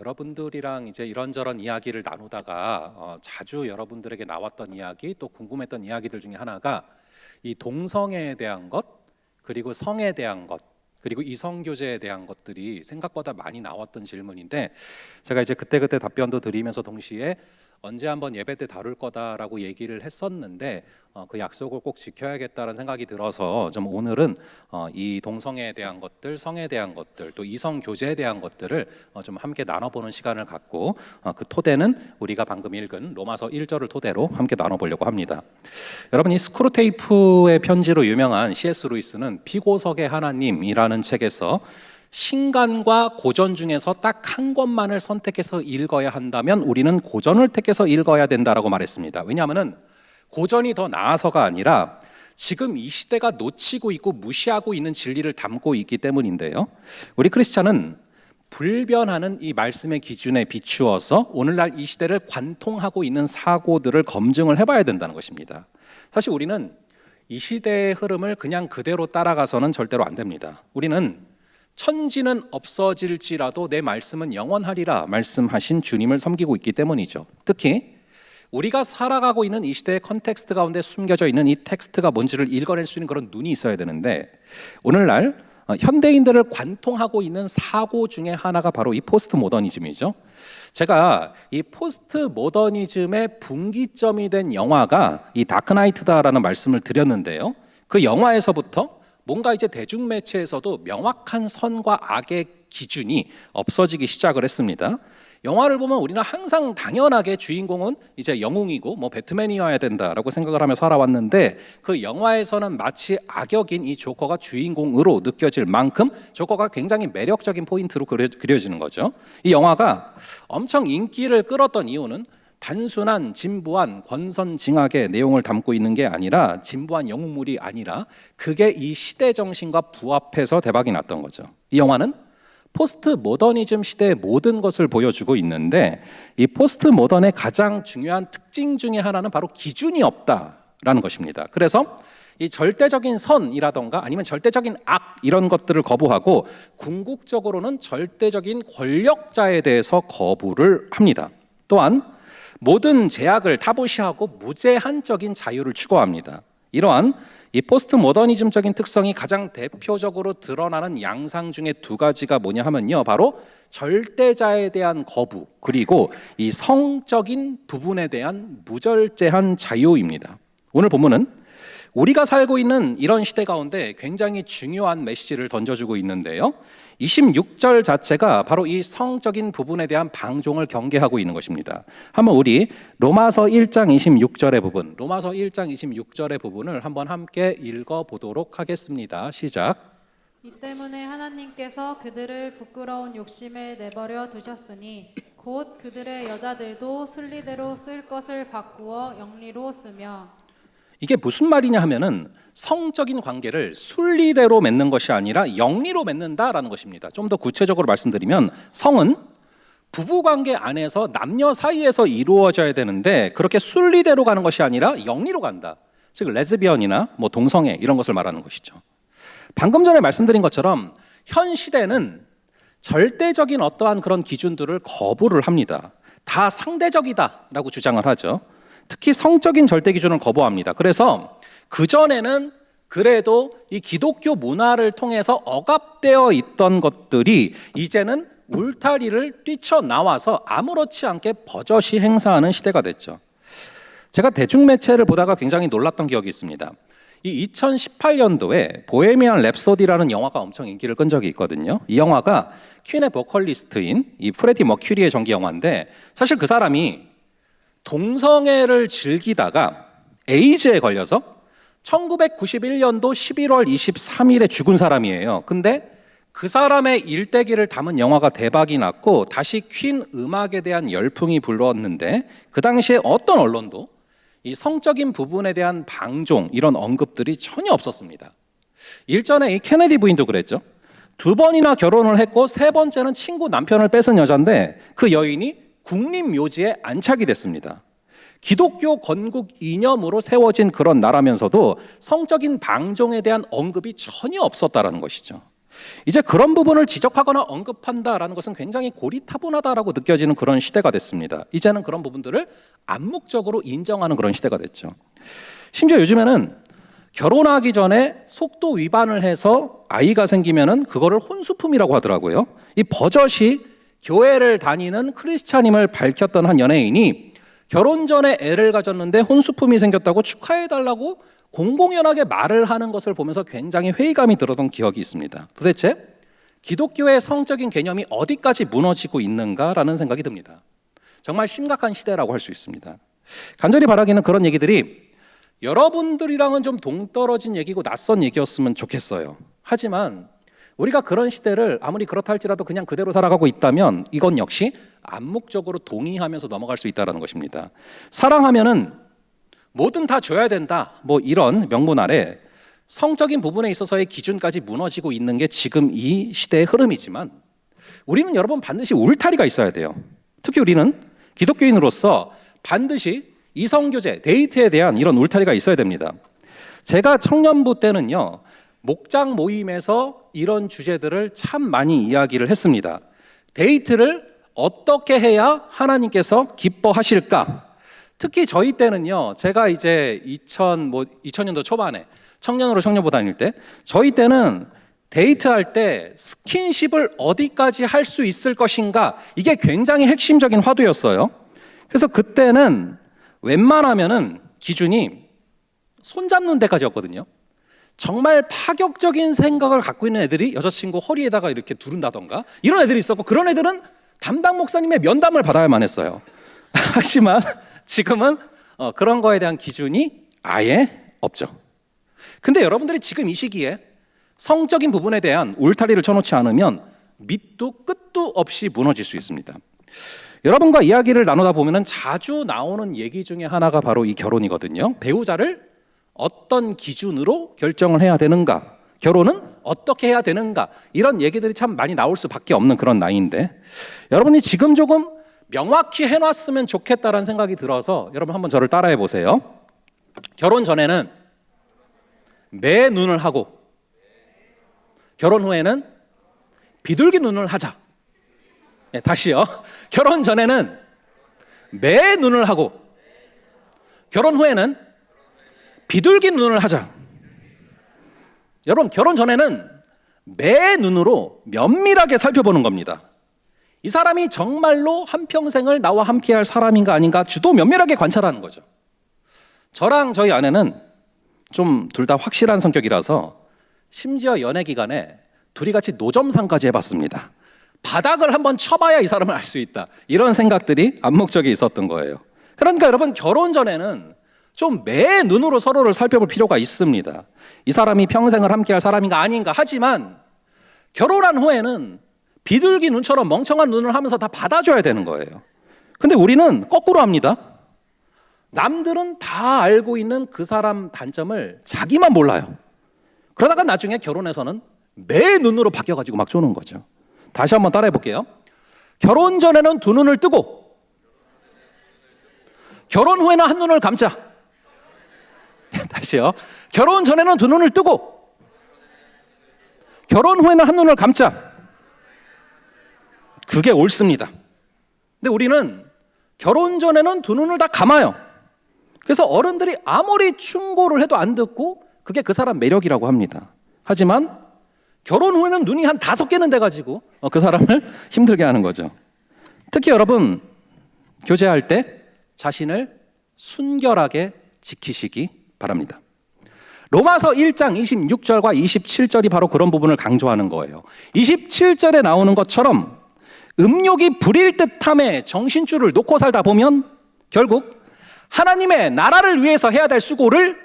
여러분들이랑 이제 이런저런 이야기를 나누다가 어, 자주 여러분들에게 나왔던 이야기 또 궁금했던 이야기들 중에 하나가 이 동성애에 대한 것 그리고 성에 대한 것 그리고 이성 교제에 대한 것들이 생각보다 많이 나왔던 질문인데 제가 이제 그때그때 답변도 드리면서 동시에 언제 한번 예배 때 다룰 거다라고 얘기를 했었는데 어, 그 약속을 꼭 지켜야겠다는 생각이 들어서 좀 오늘은 어, 이 동성애에 대한 것들, 성에 대한 것들, 또 이성 교제에 대한 것들을 어, 좀 함께 나눠보는 시간을 갖고 어, 그 토대는 우리가 방금 읽은 로마서 1절을 토대로 함께 나눠보려고 합니다. 여러분 이 스크루테이프의 편지로 유명한 C.S. 루이스는 피고석의 하나님이라는 책에서 신간과 고전 중에서 딱 한 권만을 선택해서 읽어야 한다면 우리는 고전을 택해서 읽어야 된다라고 말했습니다. 왜냐하면은 고전이 더 나아서가 아니라 지금 이 시대가 놓치고 있고 무시하고 있는 진리를 담고 있기 때문인데요. 우리 크리스찬은 불변하는 이 말씀의 기준에 비추어서 오늘날 이 시대를 관통하고 있는 사고들을 검증을 해봐야 된다는 것입니다. 사실 우리는 이 시대의 흐름을 그냥 그대로 따라가서는 절대로 안 됩니다. 우리는 천지는 없어질지라도 내 말씀은 영원하리라 말씀하신 주님을 섬기고 있기 때문이죠. 특히 우리가 살아가고 있는 이 시대의 컨텍스트 가운데 숨겨져 있는 이 텍스트가 뭔지를 읽어낼 수 있는 그런 눈이 있어야 되는데 오늘날 어, 현대인들을 관통하고 있는 사고 중에 하나가 바로 이 포스트 모더니즘이죠. 제가 이 포스트 모더니즘의 분기점이 된 영화가 이 다크나이트다라는 말씀을 드렸는데요. 그 영화에서부터 뭔가 이제 대중매체에서도 명확한 선과 악의 기준이 없어지기 시작을 했습니다. 영화를 보면 우리는 항상 당연하게 주인공은 이제 영웅이고 뭐 배트맨이어야 된다라고 생각을 하며 살아왔는데 그 영화에서는 마치 악역인 이 조커가 주인공으로 느껴질 만큼 조커가 굉장히 매력적인 포인트로 그려, 그려지는 거죠. 이 영화가 엄청 인기를 끌었던 이유는 단순한 진부한 권선징악의 내용을 담고 있는 게 아니라 진부한 영웅물이 아니라 그게 이 시대 정신과 부합해서 대박이 났던 거죠. 이 영화는 포스트 모더니즘 시대의 모든 것을 보여주고 있는데 이 포스트 모던의 가장 중요한 특징 중에 하나는 바로 기준이 없다라는 것입니다. 그래서 이 절대적인 선이라던가 아니면 절대적인 악 이런 것들을 거부하고 궁극적으로는 절대적인 권력자에 대해서 거부를 합니다. 또한 모든 제약을 타부시하고 무제한적인 자유를 추구합니다. 이러한 이 포스트 모더니즘적인 특성이 가장 대표적으로 드러나는 양상 중에 두 가지가 뭐냐 하면요. 바로 절대자에 대한 거부 그리고 이 성적인 부분에 대한 무절제한 자유입니다. 오늘 본문은 우리가 살고 있는 이런 시대 가운데 굉장히 중요한 메시지를 던져주고 있는데요. 26절 자체가 바로 이 성적인 부분에 대한 방종을 경계하고 있는 것입니다. 한번 우리 로마서 1장 26절의 부분, 로마서 1장 26절의 부분을 한번 함께 읽어 보도록 하겠습니다. 시작. 이 때문에 하나님께서 그들을 부끄러운 욕심에 내버려 두셨으니 곧 그들의 여자들도 순리대로 쓸 것을 바꾸어 영리로 쓰며 이게 무슨 말이냐 하면은 성적인 관계를 순리대로 맺는 것이 아니라 영리로 맺는다라는 것입니다. 좀 더 구체적으로 말씀드리면 성은 부부 관계 안에서 남녀 사이에서 이루어져야 되는데 그렇게 순리대로 가는 것이 아니라 영리로 간다. 즉 레즈비언이나 뭐 동성애 이런 것을 말하는 것이죠. 방금 전에 말씀드린 것처럼 현 시대는 절대적인 어떠한 그런 기준들을 거부를 합니다. 다 상대적이다라고 주장을 하죠. 특히 성적인 절대 기준을 거부합니다. 그래서 그 전에는 그래도 이 기독교 문화를 통해서 억압되어 있던 것들이 이제는 울타리를 뛰쳐나와서 아무렇지 않게 버젓이 행사하는 시대가 됐죠. 제가 대중매체를 보다가 굉장히 놀랐던 기억이 있습니다. 이 2018년도에 보헤미안 랩소디라는 영화가 엄청 인기를 끈 적이 있거든요. 이 영화가 퀸의 보컬리스트인 이 프레디 머큐리의 전기 영화인데 사실 그 사람이 동성애를 즐기다가 에이즈에 걸려서 1991년도 11월 23일에 죽은 사람이에요. 근데 그 사람의 일대기를 담은 영화가 대박이 났고 다시 퀸 음악에 대한 열풍이 불렀는데 그 당시에 어떤 언론도 이 성적인 부분에 대한 방종 이런 언급들이 전혀 없었습니다. 일전에 이 케네디 부인도 그랬죠. 두 번이나 결혼을 했고 세 번째는 친구 남편을 뺏은 여자인데 그 여인이 국립묘지에 안착이 됐습니다. 기독교 건국 이념으로 세워진 그런 나라면서도 성적인 방종에 대한 언급이 전혀 없었다라는 것이죠. 이제 그런 부분을 지적하거나 언급한다라는 것은 굉장히 고리타분하다라고 느껴지는 그런 시대가 됐습니다. 이제는 그런 부분들을 암묵적으로 인정하는 그런 시대가 됐죠. 심지어 요즘에는 결혼하기 전에 속도 위반을 해서 아이가 생기면은 그거를 혼수품이라고 하더라고요. 이 버젓이 교회를 다니는 크리스찬임을 밝혔던 한 연예인이 결혼 전에 애를 가졌는데 혼수품이 생겼다고 축하해 달라고 공공연하게 말을 하는 것을 보면서 굉장히 회의감이 들었던 기억이 있습니다. 도대체 기독교의 성적인 개념이 어디까지 무너지고 있는가라는 생각이 듭니다. 정말 심각한 시대라고 할 수 있습니다. 간절히 바라기는 그런 얘기들이 여러분들이랑은 좀 동떨어진 얘기고 낯선 얘기였으면 좋겠어요. 하지만 우리가 그런 시대를 아무리 그렇다 할지라도 그냥 그대로 살아가고 있다면 이건 역시 암묵적으로 동의하면서 넘어갈 수 있다는 것입니다. 사랑하면은 뭐든 다 줘야 된다. 뭐 이런 명분 아래 성적인 부분에 있어서의 기준까지 무너지고 있는 게 지금 이 시대의 흐름이지만 우리는 여러분 반드시 울타리가 있어야 돼요. 특히 우리는 기독교인으로서 반드시 이성교제, 데이트에 대한 이런 울타리가 있어야 됩니다. 제가 청년부 때는요, 목장 모임에서 이런 주제들을 참 많이 이야기를 했습니다. 데이트를 어떻게 해야 하나님께서 기뻐하실까? 특히 저희 때는요, 제가 이제 2000, 뭐 2000년도 초반에 청년으로 청년부 다닐 때, 저희 때는 데이트할 때 스킨십을 어디까지 할 수 있을 것인가, 이게 굉장히 핵심적인 화두였어요. 그래서 그때는 웬만하면은 기준이 손잡는 데까지였거든요. 정말 파격적인 생각을 갖고 있는 애들이 여자친구 허리에다가 이렇게 두른다던가 이런 애들이 있었고 그런 애들은 담당 목사님의 면담을 받아야만 했어요. 하지만 지금은 어, 그런 거에 대한 기준이 아예 없죠. 근데 여러분들이 지금 이 시기에 성적인 부분에 대한 울타리를 쳐놓지 않으면 밑도 끝도 없이 무너질 수 있습니다. 여러분과 이야기를 나누다 보면은 자주 나오는 얘기 중에 하나가 바로 이 결혼이거든요. 배우자를 어떤 기준으로 결정을 해야 되는가? 결혼은 어떻게 해야 되는가? 이런 얘기들이 참 많이 나올 수밖에 없는 그런 나이인데 여러분이 지금 조금 명확히 해놨으면 좋겠다라는 생각이 들어서 여러분 한번 저를 따라해 보세요. 결혼 전에는 매 눈을 하고 결혼 후에는 비둘기 눈을 하자. 네, 다시요. 결혼 전에는 매 눈을 하고 결혼 후에는 비둘기 눈을 하자. 여러분 결혼 전에는 매 눈으로 면밀하게 살펴보는 겁니다. 이 사람이 정말로 한 평생을 나와 함께 할 사람인가 아닌가 주도 면밀하게 관찰하는 거죠. 저랑 저희 아내는 좀 둘 다 확실한 성격이라서 심지어 연애 기간에 둘이 같이 노점상까지 해봤습니다. 바닥을 한번 쳐봐야 이 사람을 알 수 있다. 이런 생각들이 암묵적에 있었던 거예요. 그러니까 여러분 결혼 전에는 좀 매 눈으로 서로를 살펴볼 필요가 있습니다. 이 사람이 평생을 함께할 사람인가 아닌가 하지만 결혼한 후에는 비둘기 눈처럼 멍청한 눈을 하면서 다 받아줘야 되는 거예요. 근데 우리는 거꾸로 합니다. 남들은 다 알고 있는 그 사람 단점을 자기만 몰라요. 그러다가 나중에 결혼해서는 매 눈으로 바뀌어가지고 막 쪼는 거죠. 다시 한번 따라해 볼게요. 결혼 전에는 두 눈을 뜨고 결혼 후에는 한 눈을 감자. 다시요. 결혼 전에는 두 눈을 뜨고 결혼 후에는 한 눈을 감자. 그게 옳습니다. 근데 우리는 결혼 전에는 두 눈을 다 감아요. 그래서 어른들이 아무리 충고를 해도 안 듣고 그게 그 사람 매력이라고 합니다. 하지만 결혼 후에는 눈이 한 다섯 개는 돼가지고 어, 그 사람을 힘들게 하는 거죠. 특히 여러분 교제할 때 자신을 순결하게 지키시기 바랍니다. 로마서 1장 26절과 27절이 바로 그런 부분을 강조하는 거예요. 27절에 나오는 것처럼 음욕이 부릴 듯함에 정신줄을 놓고 살다 보면 결국 하나님의 나라를 위해서 해야 될 수고를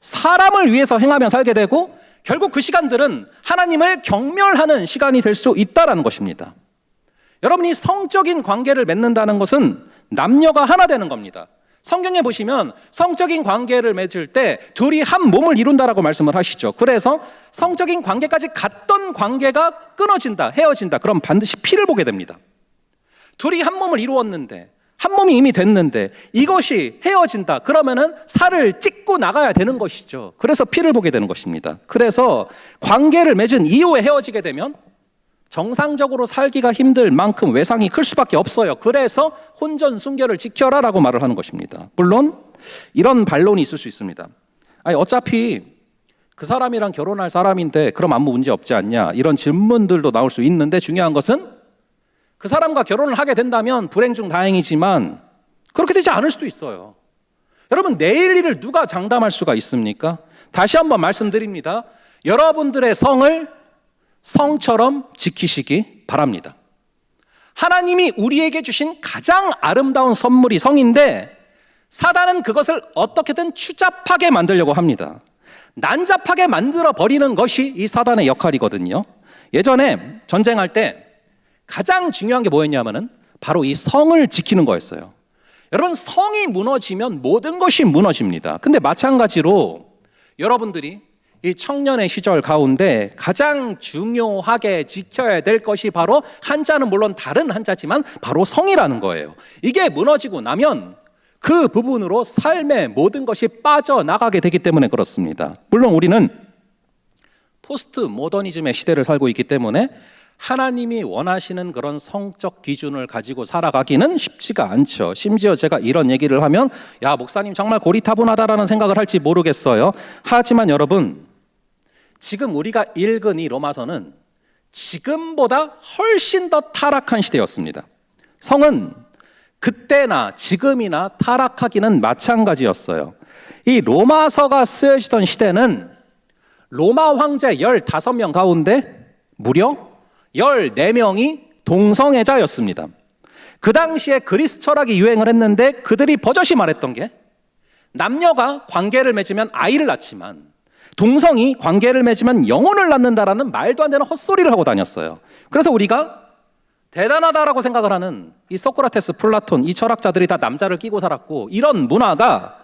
사람을 위해서 행하며 살게 되고 결국 그 시간들은 하나님을 경멸하는 시간이 될 수 있다라는 것입니다. 여러분이 성적인 관계를 맺는다는 것은 남녀가 하나 되는 겁니다. 성경에 보시면 성적인 관계를 맺을 때 둘이 한 몸을 이룬다라고 말씀을 하시죠. 그래서 성적인 관계까지 갔던 관계가 끊어진다, 헤어진다. 그럼 반드시 피를 보게 됩니다. 둘이 한 몸을 이루었는데 한 몸이 이미 됐는데 이것이 헤어진다. 그러면은 살을 찢고 나가야 되는 것이죠. 그래서 피를 보게 되는 것입니다. 그래서 관계를 맺은 이후에 헤어지게 되면 정상적으로 살기가 힘들 만큼 외상이 클 수밖에 없어요. 그래서 혼전 순결을 지켜라라고 말을 하는 것입니다. 물론 이런 반론이 있을 수 있습니다. 아니 어차피 그 사람이랑 결혼할 사람인데 그럼 아무 문제 없지 않냐 이런 질문들도 나올 수 있는데 중요한 것은 그 사람과 결혼을 하게 된다면 불행 중 다행이지만 그렇게 되지 않을 수도 있어요. 여러분 내일 일을 누가 장담할 수가 있습니까? 다시 한번 말씀드립니다. 여러분들의 성을 성처럼 지키시기 바랍니다. 하나님이 우리에게 주신 가장 아름다운 선물이 성인데 사단은 그것을 어떻게든 추잡하게 만들려고 합니다. 난잡하게 만들어 버리는 것이 이 사단의 역할이거든요. 예전에 전쟁할 때 가장 중요한 게 뭐였냐면은 바로 이 성을 지키는 거였어요. 여러분 성이 무너지면 모든 것이 무너집니다. 근데 마찬가지로 여러분들이 이 청년의 시절 가운데 가장 중요하게 지켜야 될 것이 바로 한자는 물론 다른 한자지만 바로 성이라는 거예요. 이게 무너지고 나면 그 부분으로 삶의 모든 것이 빠져나가게 되기 때문에 그렇습니다. 물론 우리는 포스트 모더니즘의 시대를 살고 있기 때문에 하나님이 원하시는 그런 성적 기준을 가지고 살아가기는 쉽지가 않죠. 심지어 제가 이런 얘기를 하면 야 목사님 정말 고리타분하다라는 생각을 할지 모르겠어요. 하지만 여러분 지금 우리가 읽은 이 로마서는 지금보다 훨씬 더 타락한 시대였습니다. 성은 그때나 지금이나 타락하기는 마찬가지였어요. 이 로마서가 쓰여지던 시대는 로마 황제 15명 가운데 무려 14명이 동성애자였습니다. 그 당시에 그리스 철학이 유행을 했는데 그들이 버젓이 말했던 게 남녀가 관계를 맺으면 아이를 낳지만 동성이 관계를 맺으면 영혼을 낳는다라는 말도 안 되는 헛소리를 하고 다녔어요. 그래서 우리가 대단하다라고 생각을 하는 이 소크라테스, 플라톤 이 철학자들이 다 남자를 끼고 살았고 이런 문화가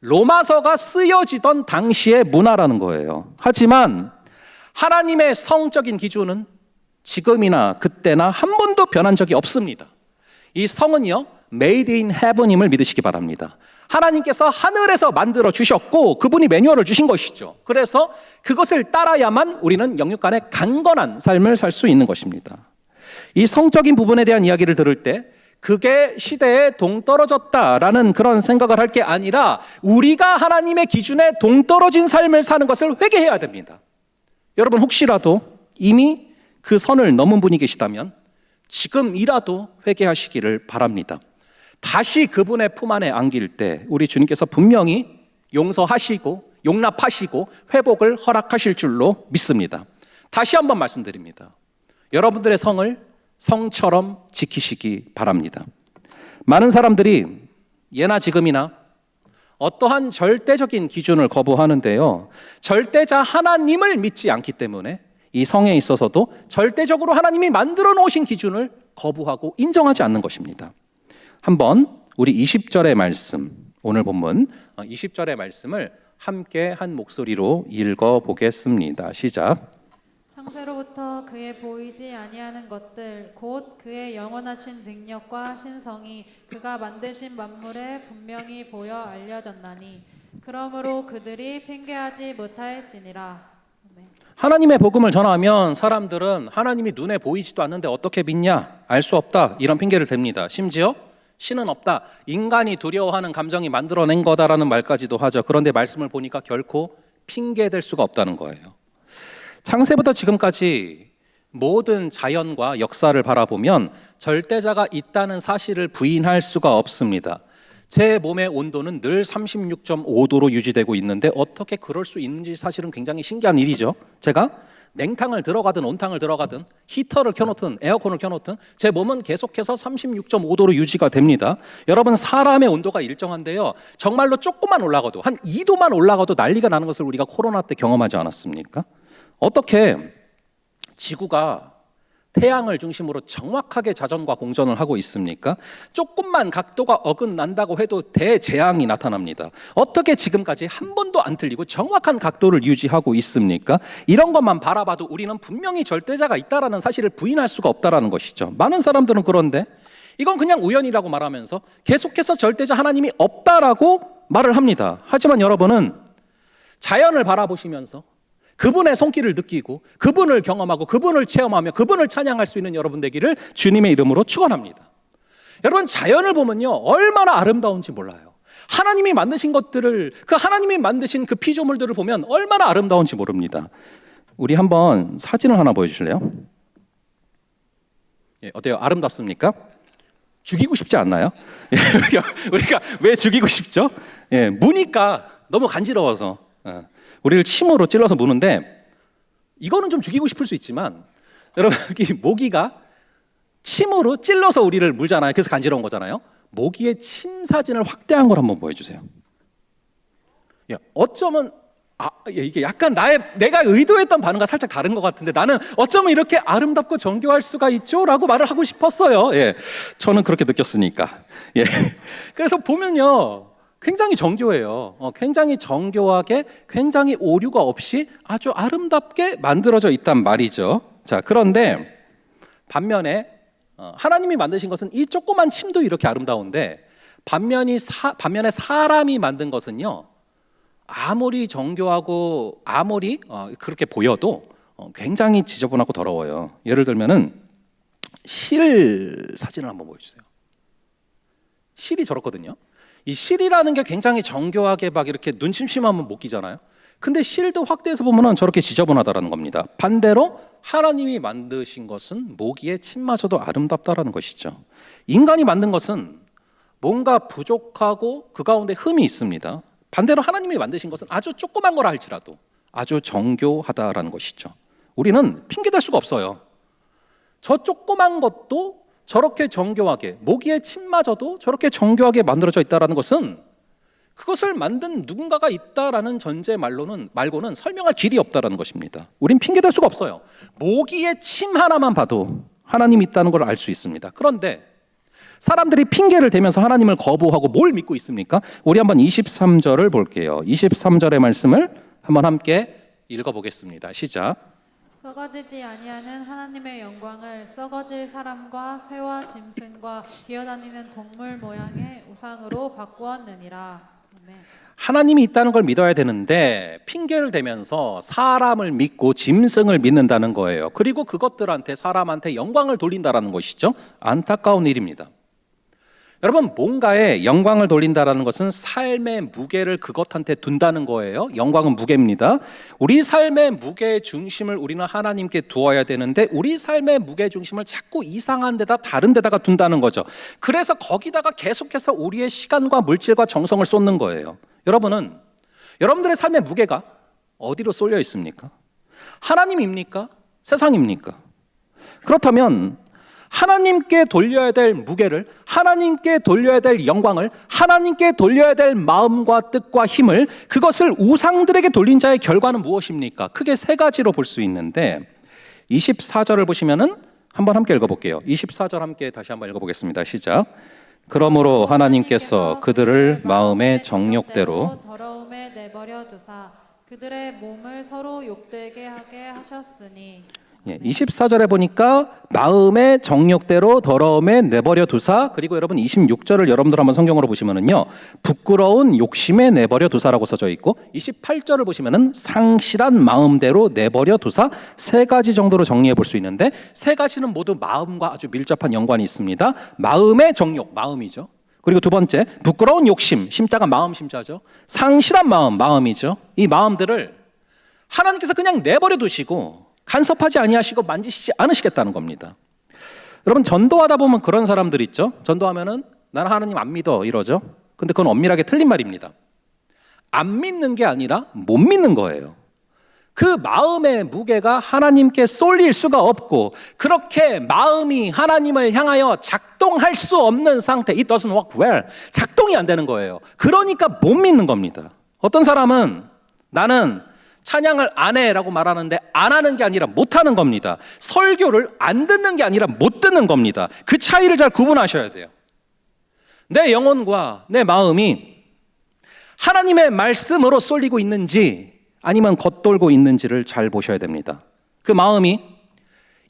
로마서가 쓰여지던 당시의 문화라는 거예요. 하지만 하나님의 성적인 기준은 지금이나 그때나 한 번도 변한 적이 없습니다. 이 성은요, made in heaven임을 믿으시기 바랍니다. 하나님께서 하늘에서 만들어 주셨고 그분이 매뉴얼을 주신 것이죠. 그래서 그것을 따라야만 우리는 영육 간의 강건한 삶을 살 수 있는 것입니다. 이 성적인 부분에 대한 이야기를 들을 때 그게 시대에 동떨어졌다라는 그런 생각을 할 게 아니라 우리가 하나님의 기준에 동떨어진 삶을 사는 것을 회개해야 됩니다. 여러분 혹시라도 이미 그 선을 넘은 분이 계시다면 지금이라도 회개하시기를 바랍니다. 다시 그분의 품 안에 안길 때 우리 주님께서 분명히 용서하시고 용납하시고 회복을 허락하실 줄로 믿습니다. 다시 한번 말씀드립니다. 여러분들의 성을 성처럼 지키시기 바랍니다. 많은 사람들이 예나 지금이나 어떠한 절대적인 기준을 거부하는데요. 절대자 하나님을 믿지 않기 때문에 이 성에 있어서도 절대적으로 하나님이 만들어 놓으신 기준을 거부하고 인정하지 않는 것입니다. 한번 우리 20절의 말씀, 오늘 본문 20절의 말씀을 함께 한 목소리로 읽어 보겠습니다. 시작. 창세로부터 그의 보이지 아니하는 것들 곧 그의 영원하신 능력과 신성이 그가 만드신 만물에 분명히 보여 알려졌나니 그러므로 그들이 핑계하지 못하였지니라 아멘. 하나님의 복음을 전하면 사람들은 하나님이 눈에 보이지도 않는데 어떻게 믿냐? 알 수 없다. 이런 핑계를 댑니다. 심지어 신은 없다. 인간이 두려워하는 감정이 만들어낸 거다라는 말까지도 하죠. 그런데 말씀을 보니까 결코 핑계될 수가 없다는 거예요. 창세부터 지금까지 모든 자연과 역사를 바라보면 절대자가 있다는 사실을 부인할 수가 없습니다. 제 몸의 온도는 늘 36.5도로 유지되고 있는데 어떻게 그럴 수 있는지 사실은 굉장히 신기한 일이죠. 제가 냉탕을 들어가든 온탕을 들어가든 히터를 켜놓든 에어컨을 켜놓든 제 몸은 계속해서 36.5도로 유지가 됩니다. 여러분 사람의 온도가 일정한데요. 정말로 조금만 올라가도 한 2도만 올라가도 난리가 나는 것을 우리가 코로나 때 경험하지 않았습니까? 어떻게 지구가 태양을 중심으로 정확하게 자전과 공전을 하고 있습니까? 조금만 각도가 어긋난다고 해도 대재앙이 나타납니다. 어떻게 지금까지 한 번도 안 틀리고 정확한 각도를 유지하고 있습니까? 이런 것만 바라봐도 우리는 분명히 절대자가 있다라는 사실을 부인할 수가 없다라는 것이죠. 많은 사람들은 그런데 이건 그냥 우연이라고 말하면서 계속해서 절대자 하나님이 없다라고 말을 합니다. 하지만 여러분은 자연을 바라보시면서 그분의 손길을 느끼고 그분을 경험하고 그분을 체험하며 그분을 찬양할 수 있는 여러분 되기를 주님의 이름으로 축원합니다. 여러분 자연을 보면요 얼마나 아름다운지 몰라요. 하나님이 만드신 것들을 그 하나님이 만드신 그 피조물들을 보면 얼마나 아름다운지 모릅니다. 우리 한번 사진을 하나 보여주실래요? 예, 어때요? 아름답습니까? 죽이고 싶지 않나요? 우리가 왜 죽이고 싶죠? 예, 무니까 너무 간지러워서 예, 우리를 침으로 찔러서 무는데 이거는 좀 죽이고 싶을 수 있지만 여러분 이 모기가 침으로 찔러서 우리를 물잖아요. 그래서 간지러운 거잖아요. 모기의 침 사진을 확대한 걸 한번 보여주세요. 예, 어쩌면 아, 예, 이게 약간 나의 내가 의도했던 반응과 살짝 다른 것 같은데 나는 어쩌면 이렇게 아름답고 정교할 수가 있죠라고 말을 하고 싶었어요. 예, 저는 그렇게 느꼈으니까. 예, 그래서 보면요, 굉장히 정교해요. 어, 굉장히 정교하게, 굉장히 오류가 없이 아주 아름답게 만들어져 있단 말이죠. 자, 그런데 반면에 어, 하나님이 만드신 것은 이 조그만 침도 이렇게 아름다운데 반면이 사, 반면에 사람이 만든 것은요. 아무리 정교하고 아무리 어, 그렇게 보여도 어, 굉장히 지저분하고 더러워요. 예를 들면은 실 사진을 한번 보여주세요. 실이 저렇거든요. 이 실이라는 게 굉장히 정교하게 막 이렇게 눈 침침하면 못 끼잖아요. 근데 실도 확대해서 보면은 저렇게 지저분하다라는 겁니다. 반대로 하나님이 만드신 것은 모기의 침마저도 아름답다라는 것이죠. 인간이 만든 것은 뭔가 부족하고 그 가운데 흠이 있습니다. 반대로 하나님이 만드신 것은 아주 조그만 거라 할지라도 아주 정교하다라는 것이죠. 우리는 핑계 댈 수가 없어요. 저 조그만 것도 저렇게 정교하게 모기의 침마저도 저렇게 정교하게 만들어져 있다라는 것은 그것을 만든 누군가가 있다라는 전제 말로는 말고는 설명할 길이 없다라는 것입니다. 우린 핑계 댈 수가 없어요. 모기의 침 하나만 봐도 하나님이 있다는 걸 알 수 있습니다. 그런데 사람들이 핑계를 대면서 하나님을 거부하고 뭘 믿고 있습니까? 우리 한번 23절을 볼게요. 23절의 말씀을 한번 함께 읽어 보겠습니다. 시작. 썩어지지 아니하는 하나님의 영광을 썩어질 사람과 새와 짐승과 기어다니는 동물 모양의 우상으로 바꾸었느니라. 하나님이 있다는 걸 믿어야 되는데 핑계를 대면서 사람을 믿고 짐승을 믿는다는 거예요. 그리고 그것들한테 사람한테 영광을 돌린다라는 것이죠. 안타까운 일입니다. 여러분 뭔가에 영광을 돌린다라는 것은 삶의 무게를 그것한테 둔다는 거예요. 영광은 무게입니다. 우리 삶의 무게의 중심을 우리는 하나님께 두어야 되는데 우리 삶의 무게 중심을 자꾸 이상한 데다 다른 데다가 둔다는 거죠. 그래서 거기다가 계속해서 우리의 시간과 물질과 정성을 쏟는 거예요. 여러분은 여러분들의 삶의 무게가 어디로 쏠려 있습니까? 하나님입니까? 세상입니까? 그렇다면 하나님께 돌려야 될 무게를 하나님께 돌려야 될 영광을 하나님께 돌려야 될 마음과 뜻과 힘을 그것을 우상들에게 돌린 자의 결과는 무엇입니까? 크게 세 가지로 볼 수 있는데 24절을 보시면은 한번 함께 읽어 볼게요. 24절 함께 다시 한번 읽어 보겠습니다. 시작. 그러므로 하나님께서 그들을 마음의 정욕대로 더러움에 내버려 두사 그들의 몸을 서로 욕되게 하게 하셨으니 예, 24절에 보니까 마음의 정욕대로 더러움에 내버려 두사. 그리고 여러분 26절을 여러분들 한번 성경으로 보시면은요 부끄러운 욕심에 내버려 두사라고 써져 있고 28절을 보시면은 상실한 마음대로 내버려 두사. 세 가지 정도로 정리해 볼 수 있는데 세 가지는 모두 마음과 아주 밀접한 연관이 있습니다. 마음의 정욕 마음이죠. 그리고 두 번째 부끄러운 욕심 심자가 마음 심자죠. 상실한 마음 마음이죠. 이 마음들을 하나님께서 그냥 내버려 두시고 간섭하지 아니하시고 만지시지 않으시겠다는 겁니다. 여러분 전도하다 보면 그런 사람들 있죠. 전도하면은 나는 하나님 안 믿어 이러죠. 근데 그건 엄밀하게 틀린 말입니다. 안 믿는 게 아니라 못 믿는 거예요. 그 마음의 무게가 하나님께 쏠릴 수가 없고 그렇게 마음이 하나님을 향하여 작동할 수 없는 상태. It doesn't work well. 작동이 안 되는 거예요. 그러니까 못 믿는 겁니다. 어떤 사람은 나는 찬양을 안 해라고 말하는데 안 하는 게 아니라 못 하는 겁니다. 설교를 안 듣는 게 아니라 못 듣는 겁니다. 그 차이를 잘 구분하셔야 돼요. 내 영혼과 내 마음이 하나님의 말씀으로 쏠리고 있는지 아니면 겉돌고 있는지를 잘 보셔야 됩니다. 그 마음이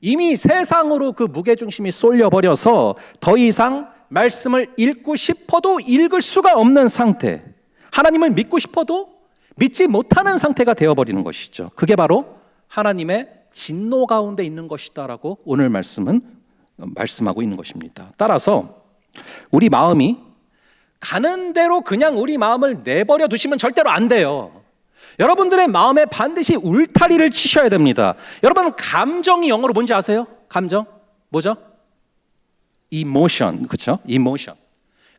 이미 세상으로 그 무게 중심이 쏠려 버려서 더 이상 말씀을 읽고 싶어도 읽을 수가 없는 상태. 하나님을 믿고 싶어도 믿지 못하는 상태가 되어 버리는 것이죠. 그게 바로 하나님의 진노 가운데 있는 것이다라고 오늘 말씀은 말씀하고 있는 것입니다. 따라서 우리 마음이 가는 대로 그냥 우리 마음을 내버려 두시면 절대로 안 돼요. 여러분들의 마음에 반드시 울타리를 치셔야 됩니다. 여러분 감정이 영어로 뭔지 아세요? 감정 뭐죠? emotion 그렇죠? emotion.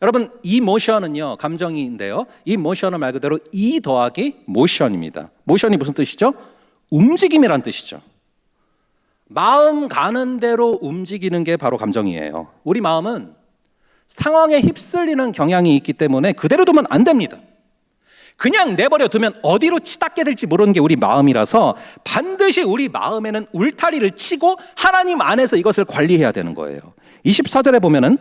여러분 emotion은요 감정인데요. emotion은 말 그대로 e 더하기 motion입니다. motion이 무슨 뜻이죠? 움직임이란 뜻이죠. 마음 가는 대로 움직이는 게 바로 감정이에요. 우리 마음은 상황에 휩쓸리는 경향이 있기 때문에 그대로 두면 안 됩니다. 그냥 내버려 두면 어디로 치닫게 될지 모르는 게 우리 마음이라서 반드시 우리 마음에는 울타리를 치고 하나님 안에서 이것을 관리해야 되는 거예요. 24절에 보면은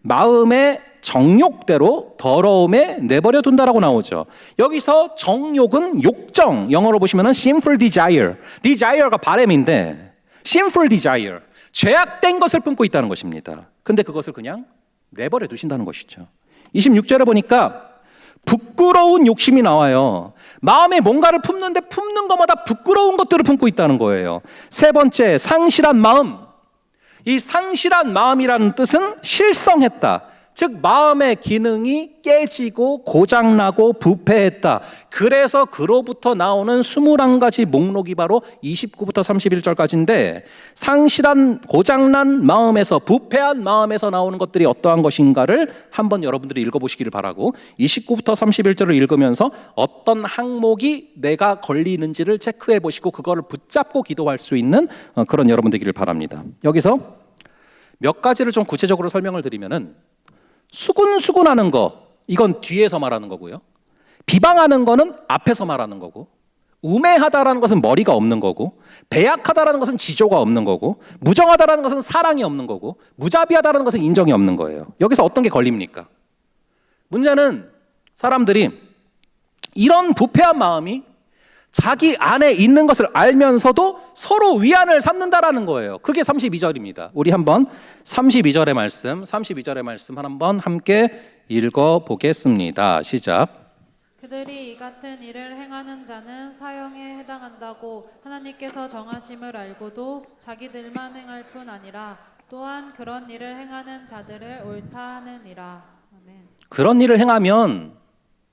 마음의 정욕대로 더러움에 내버려 둔다라고 나오죠. 여기서 정욕은 욕정, 영어로 보시면은 sinful desire. desire가 바램인데 sinful desire. 죄악된 것을 품고 있다는 것입니다. 근데 그것을 그냥 내버려 두신다는 것이죠. 26절에 보니까 부끄러운 욕심이 나와요. 마음에 뭔가를 품는데 품는 것마다 부끄러운 것들을 품고 있다는 거예요. 세 번째, 상실한 마음. 이 상실한 마음이라는 뜻은 실성했다. 즉 마음의 기능이 깨지고 고장나고 부패했다. 그래서 그로부터 나오는 21가지 목록이 바로 29부터 31절까지인데 상실한 고장난 마음에서 부패한 마음에서 나오는 것들이 어떠한 것인가를 한번 여러분들이 읽어보시기를 바라고 29부터 31절을 읽으면서 어떤 항목이 내가 걸리는지를 체크해 보시고 그거를 붙잡고 기도할 수 있는 어, 그런 여러분 되기를 바랍니다. 여기서 몇 가지를 좀 구체적으로 설명을 드리면은 수군수군 하는 거 이건 뒤에서 말하는 거고요. 비방하는 거는 앞에서 말하는 거고 우매하다라는 것은 머리가 없는 거고 배약하다라는 것은 지조가 없는 거고 무정하다라는 것은 사랑이 없는 거고 무자비하다라는 것은 인정이 없는 거예요. 여기서 어떤 게 걸립니까? 문제는 사람들이 이런 부패한 마음이 자기 안에 있는 것을 알면서도 서로 위안을 삼는다라는 거예요. 그게 32절입니다. 우리 한번 32절의 말씀, 32절의 말씀 한번 함께 읽어 보겠습니다. 시작. 그들이 이 같은 일을 행하는 자는 사형에 해당한다고 하나님께서 정하심을 알고도 자기들만 행할 뿐 아니라 또한 그런 일을 행하는 자들을 옳다 하느니라. 아멘. 그런 일을 행하면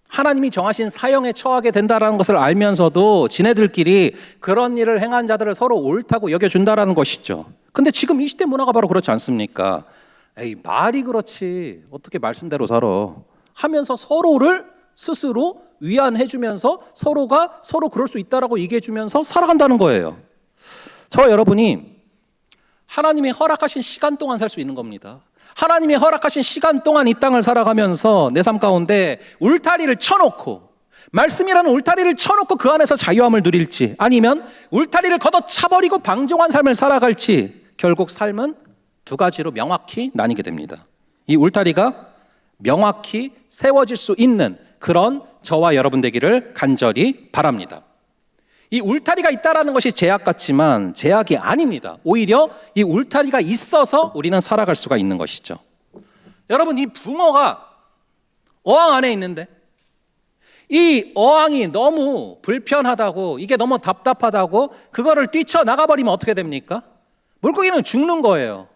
하나님이 정하신 사형에 처하게 된다라는 것을 알면서도 지네들끼리 그런 일을 행한 자들을 서로 옳다고 여겨준다라는 것이죠. 근데 지금 이 시대 문화가 바로 그렇지 않습니까? 에이, 말이 그렇지. 어떻게 말씀대로 살아. 하면서 서로를 스스로 위안해주면서 서로가 서로 그럴 수 있다라고 얘기해주면서 살아간다는 거예요. 저 여러분이 하나님이 허락하신 시간 동안 살 수 있는 겁니다. 하나님이 허락하신 시간 동안 이 땅을 살아가면서 내 삶 가운데 울타리를 쳐놓고 말씀이라는 울타리를 쳐놓고 그 안에서 자유함을 누릴지 아니면 울타리를 걷어 차버리고 방종한 삶을 살아갈지 결국 삶은 두 가지로 명확히 나뉘게 됩니다. 이 울타리가 명확히 세워질 수 있는 그런 저와 여러분 되기를 간절히 바랍니다. 이 울타리가 있다라는 것이 제약 같지만 제약이 아닙니다. 오히려 이 울타리가 있어서 우리는 살아갈 수가 있는 것이죠. 여러분 이 붕어가 어항 안에 있는데 이 어항이 너무 불편하다고 이게 너무 답답하다고 그거를 뛰쳐 나가 버리면 어떻게 됩니까? 물고기는 죽는 거예요.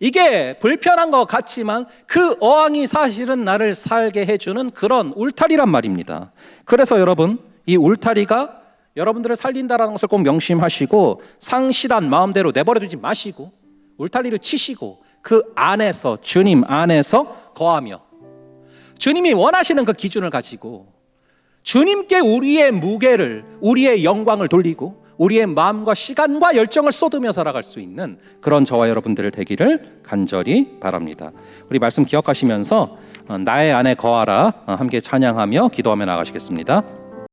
이게 불편한 것 같지만 그 어항이 사실은 나를 살게 해주는 그런 울타리란 말입니다. 그래서 여러분 이 울타리가 여러분들을 살린다라는 것을 꼭 명심하시고 상실한 마음대로 내버려 두지 마시고 울타리를 치시고 그 안에서 주님 안에서 거하며 주님이 원하시는 그 기준을 가지고 주님께 우리의 무게를 우리의 영광을 돌리고 우리의 마음과 시간과 열정을 쏟으며 살아갈 수 있는 그런 저와 여러분들 되기를 간절히 바랍니다. 우리 말씀 기억하시면서 어, 나의 안에 거하라 어, 함께 찬양하며 기도하며 나가시겠습니다.